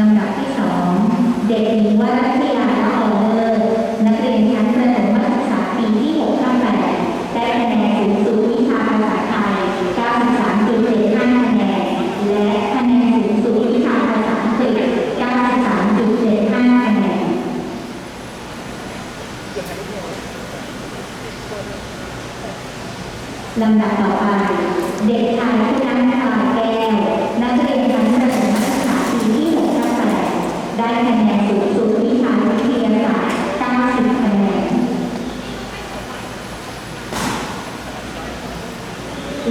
ลำดับที่สองเด็กหญิงวรัตยาละออเลอร์นักเรียนชั้นประถมศึกษาปีที่6ทับ8ได้คะแนนสูงสุดวิชาภาษาไทย 93.75คะแนน และคะแนนสูงสุดวิชาภาษาอังกฤษ93.75คะแนนลำดับต่อไป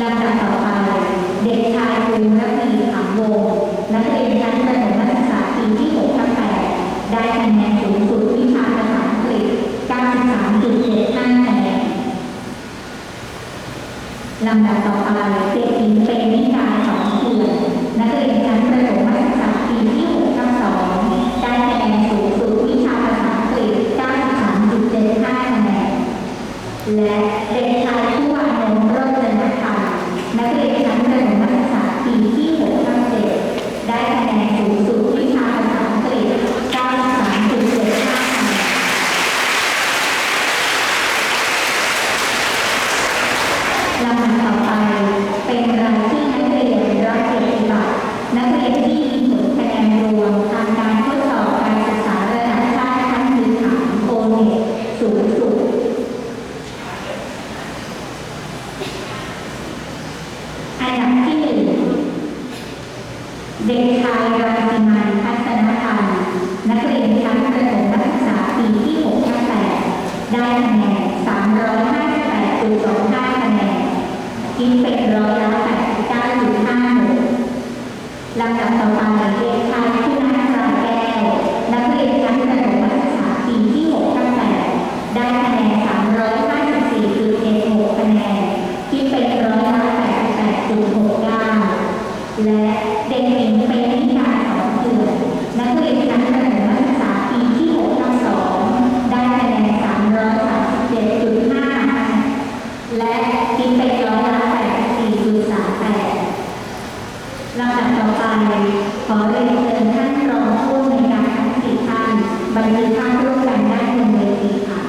ลำดับต่อไป เด็กชายภูมิระพีขำวงศ์นักเรียนชั้นประถมศึกษาปีที่6ทับ8ได้คะแนนสูงสุดวิชาภาษาอังกฤษ93.75คะแนนลำดับต่อไปเด็กหญิงเปรมิกาสองเถื่อนนักเรียนชั้นประถมศึกษาปีที่6ทับ2ได้คะแนนสูงสุดวิชาภาษาอังกฤษ93.75คะแนนและเด็กชายผู้วานนท์โรจนธรรมนักเรียนชั้นประถมศึกษาปีที่6ทับ7ได้คะแนนสูงสุดวิชาภาษาอังกฤษ 93.75คะแนน ลำดับต่อไปเป็นรายชื่อนักเรียนรับเกียรติบัตรนักเรียน ที่มีผลคะแนนรวมทางการทดสอบการศึกษาระดับชาติชั้นพื้นฐานโอเน็ตสูงสุด อันดับที่หนึ่งเด็กชายรังสิมันทัศนธรรมนักเรียนชั้นประถมศึกษาปีที่6ทับ8ได้คะแนน358.25คะแนนคิดเป็นร้อยละ และคิดเป็นร้อยละ84.38 ลำดับต่อไปขอเรียนเชิญท่านรองผู้อำนวยการทั้งสี่ท่านบันทึกภาพร่วมกันได้บนเวทีค่ะ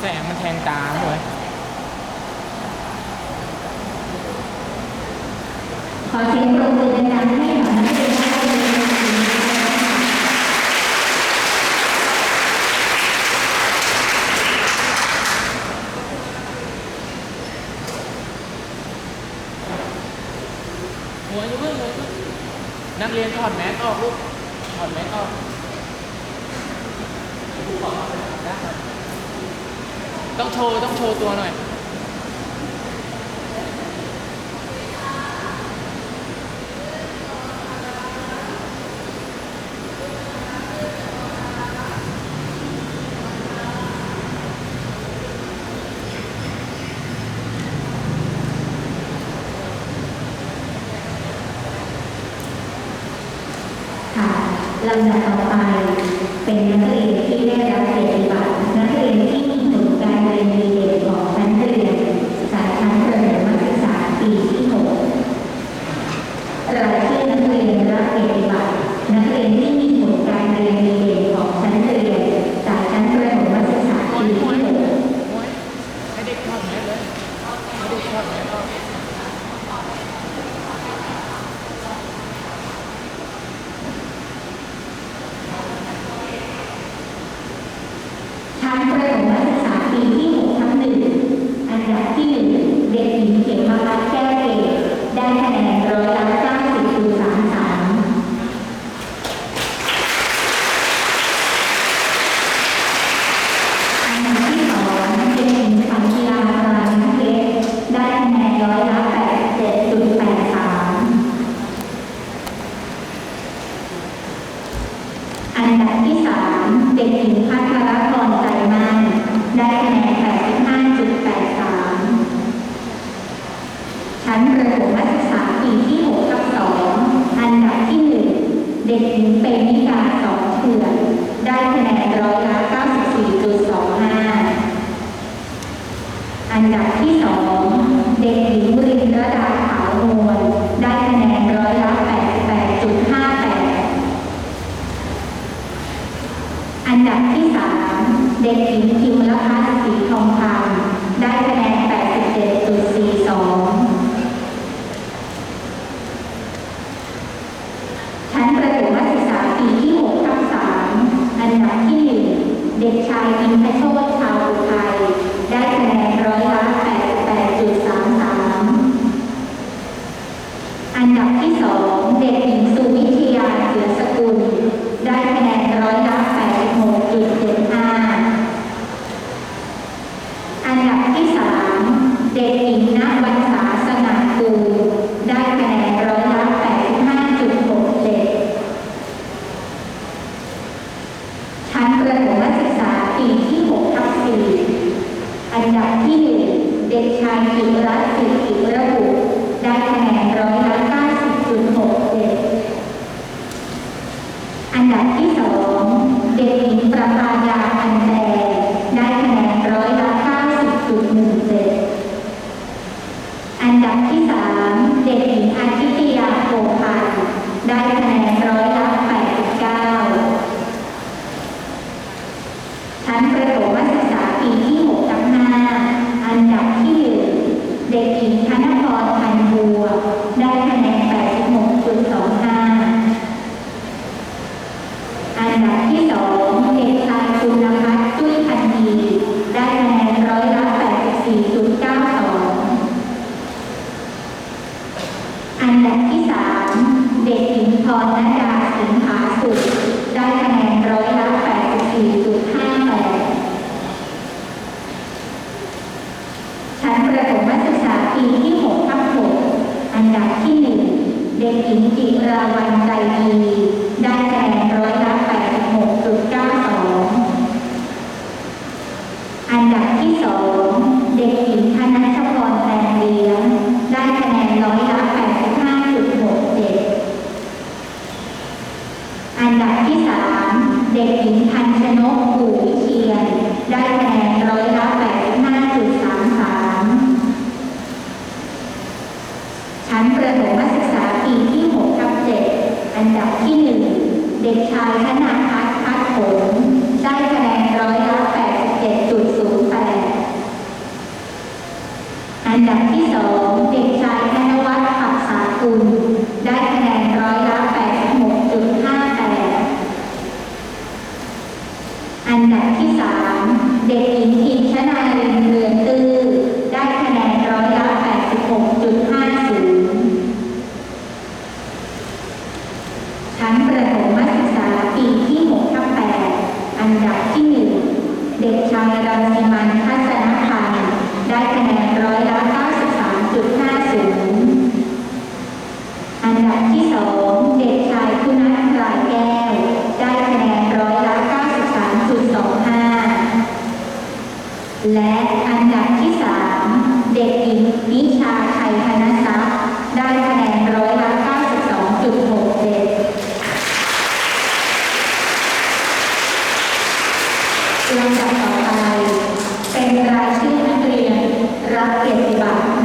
แสงมันแทงตาเลย ข อเสียงปรบมือดังๆให้หน่อยนักเรียนได้เลยนะคะหัวอยู่เพิ่งเลยนักเรียนถอดแมสออกลูกถอดแมสออกต้องโชว์ ต้องโชว์ตัวหน่อย ลำดับต่อไป เป็นนักเรียนที่ได้รับเกียรติบัตรนักเรียนที่มีผลการเรียนดีเด่นของชั้นเรียนสายชั้นประถมศึกษาปีที่6รายชื่อนักเรียนรับเกียรติบัตรนักเรียนที่มีผลการเรียนดีเด่นของชั้นเรียนสายชั้นประถมศึกษา โอ้ ปี ยโอ้ ที่ ย 6 โอ้ยให้เด็กถอดแมสเลยให้เด็กถอดแมสออก ชั้นประถมศึกษาปีที่6ทับหนึ่งอันดับ ที่หนึ่งเด็กหญิงเขมรัตน์แก้วเกตได้คะแนนร้อยละ90.33อันดับที่สองเด็กหญิงขันธีลาพรายเพชรได้คะแนนร้อยละ87.83อันดับที่สามเด็กหญิงพัทรพ ด็กหญิงเป็นนิกาสองเถื่อได้คะแนนร้อยละ94.25 อันดับที่สองเด็กหญิงรินระดาขาวนวลได้คะแนนร้อยละ88.58 อันดับที่สามเด็กหญิงพิมลพันสีทองคำได้คะแนน ชั้นประถมศึกษาปีที่6ทับ6อันดับที่ 1 เด็กหญิงจิราวันใจดีได้แก่ น้ำพัดพัดโขงได้คะแนนร้อยละ87.08 อันดับที่สองเด็กชายธนวัฒปับสากุล ได้คะแนนร้อยละ86.58 อันดับที่สามเด็กหญิง อันดับที่ 3 เด็กหญิงนิชาไทยธนทรัพย์ได้คะแนนร้อยละ92.6